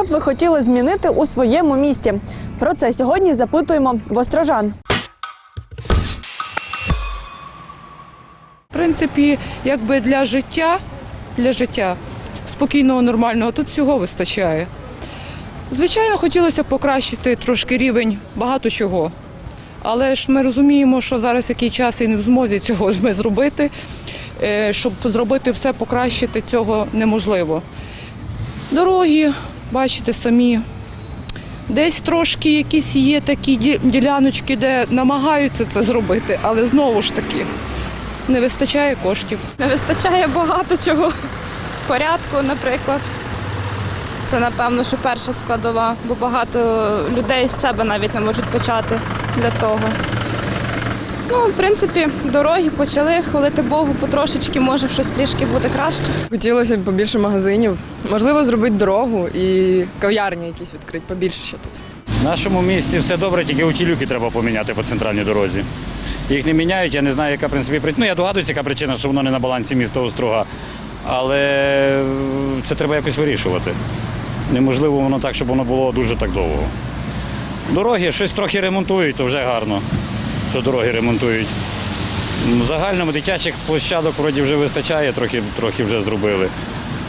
Що б ви хотіли змінити у своєму місті? Про це сьогодні запитуємо в острожан. В принципі, якби для життя, для життя спокійного, нормального, тут всього вистачає. Звичайно, хотілося б покращити трошки рівень багато чого. Але ж ми розуміємо, що зараз який час і не в змозі цього зробити. Е, Щоб зробити все, покращити цього неможливо. Дороги, бачите самі. Десь трошки якісь є такі діляночки, де намагаються це зробити, але знову ж таки не вистачає коштів. Не вистачає багато чого. Порядку, наприклад. Це, напевно, що перша складова, бо багато людей з себе навіть не можуть почати для того. Ну, в принципі, дороги почали хвалити Богу, потрошечки, може щось трішки буде краще. Хотілося б побільше магазинів. Можливо, зробити дорогу і кав'ярні якісь відкрити побільше ще тут. В нашому місті все добре, тільки утілюки треба поміняти по центральній дорозі. Їх не міняють, я не знаю, яка в принципі причина. Ну, я догадуюся, яка причина, що воно не на балансі міста Острога. Але це треба якось вирішувати. Неможливо воно так, щоб воно було дуже так довго. Дороги щось трохи ремонтують, то вже гарно, що дороги ремонтують. В загальному дитячих площадок вроді вже вистачає, трохи, трохи вже зробили.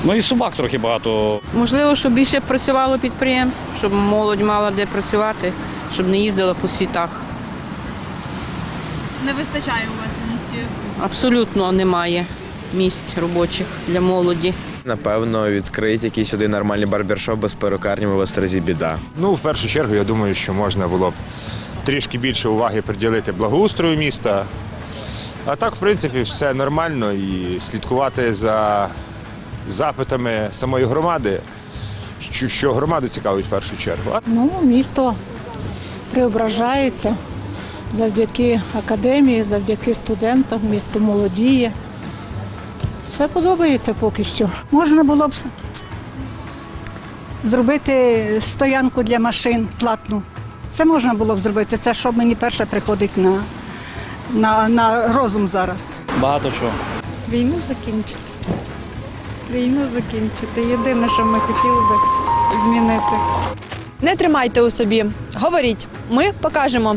Ну і собак трохи багато Можливо, щоб більше працювало підприємств, щоб молодь мала де працювати, щоб не їздила по світах. Не вистачає у вас в місті. Абсолютно немає місць робочих для молоді. Напевно, відкрити якийсь один нормальний барбершоп без перукарні в Острозі біда. Ну, в першу чергу, я думаю, що можна було б трішки більше уваги приділити благоустрою міста. А так, в принципі, все нормально і слідкувати за запитами самої громади, що, що громаду цікавить в першу чергу. Ну, місто преображається завдяки академії, завдяки студентам, місто молодіє. Все подобається поки що. Можна було б зробити стоянку для машин платну. Це можна було б зробити. Це що мені перше приходить на, на, на розум зараз. багато чого. Війну закінчити. Війну закінчити. Єдине, що ми хотіли би змінити. Не тримайте у собі. Говоріть, ми покажемо.